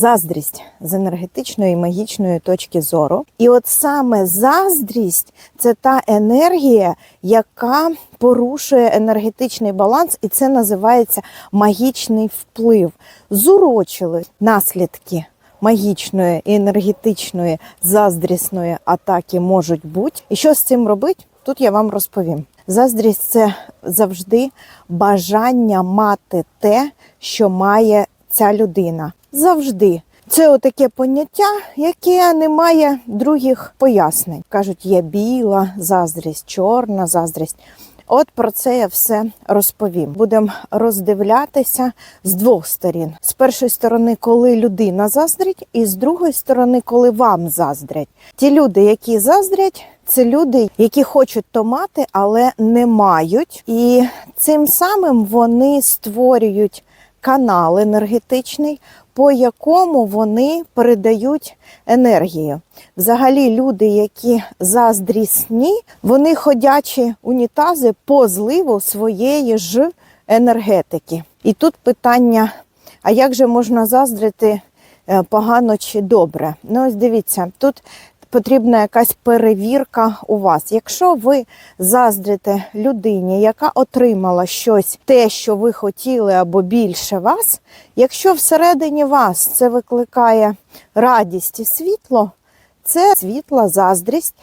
Заздрість з енергетичної і магічної точки зору. І от саме заздрість це та енергія, яка порушує енергетичний баланс, і це називається магічний вплив. Зурочили наслідки магічної і енергетичної заздрісної атаки можуть бути. І що з цим робити? Тут я вам розповім. Заздрість це завжди бажання мати те, що має ця людина. Завжди. Це отаке поняття, яке не має других пояснень. Кажуть, є біла заздрість, чорна заздрість. От про це я все розповім. Будемо роздивлятися з двох сторін: з першої сторони, коли людина заздрить, і з другої сторони, коли вам заздрять. Ті люди, які заздрять, це люди, які хочуть то мати, але не мають. І цим самим вони створюють канал енергетичний, по якому вони передають енергію. Взагалі, люди, які заздрісні, вони ходячі унітази по зливу своєї ж енергетики. І тут питання: а як же можна заздрити е, погано чи добре? Ну, ось дивіться, тут потрібна якась перевірка у вас. Якщо ви заздрите людині, яка отримала щось, те, що ви хотіли, або більше вас, якщо всередині вас це викликає радість і світло, це світла заздрість.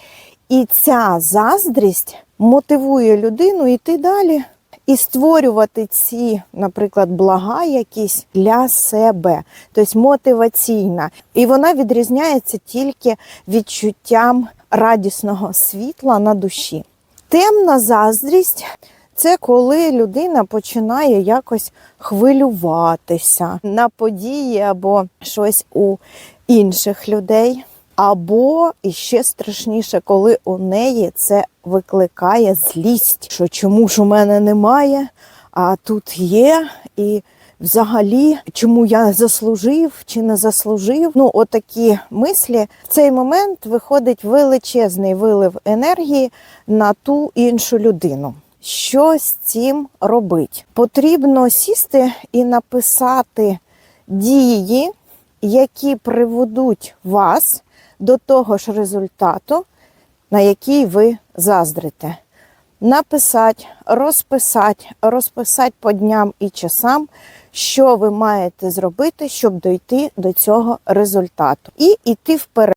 І ця заздрість мотивує людину йти далі і створювати ці, наприклад, блага якісь для себе, тобто мотиваційна. І вона відрізняється тільки відчуттям радісного світла на душі. Темна заздрість це коли людина починає якось хвилюватися на події або щось у інших людей. Або і ще страшніше, коли у неї це викликає злість, що чому ж у мене немає, а тут є, і взагалі, чому я заслужив чи не заслужив. Ну, отакі мислі. В цей момент виходить величезний вилив енергії на ту іншу людину. Що з цим робить? Потрібно сісти і написати дії, які приведуть вас до того ж результату, на який ви заздрите. Написати, розписати, розписати по дням і часам, що ви маєте зробити, щоб дойти до цього результату. І йти вперед.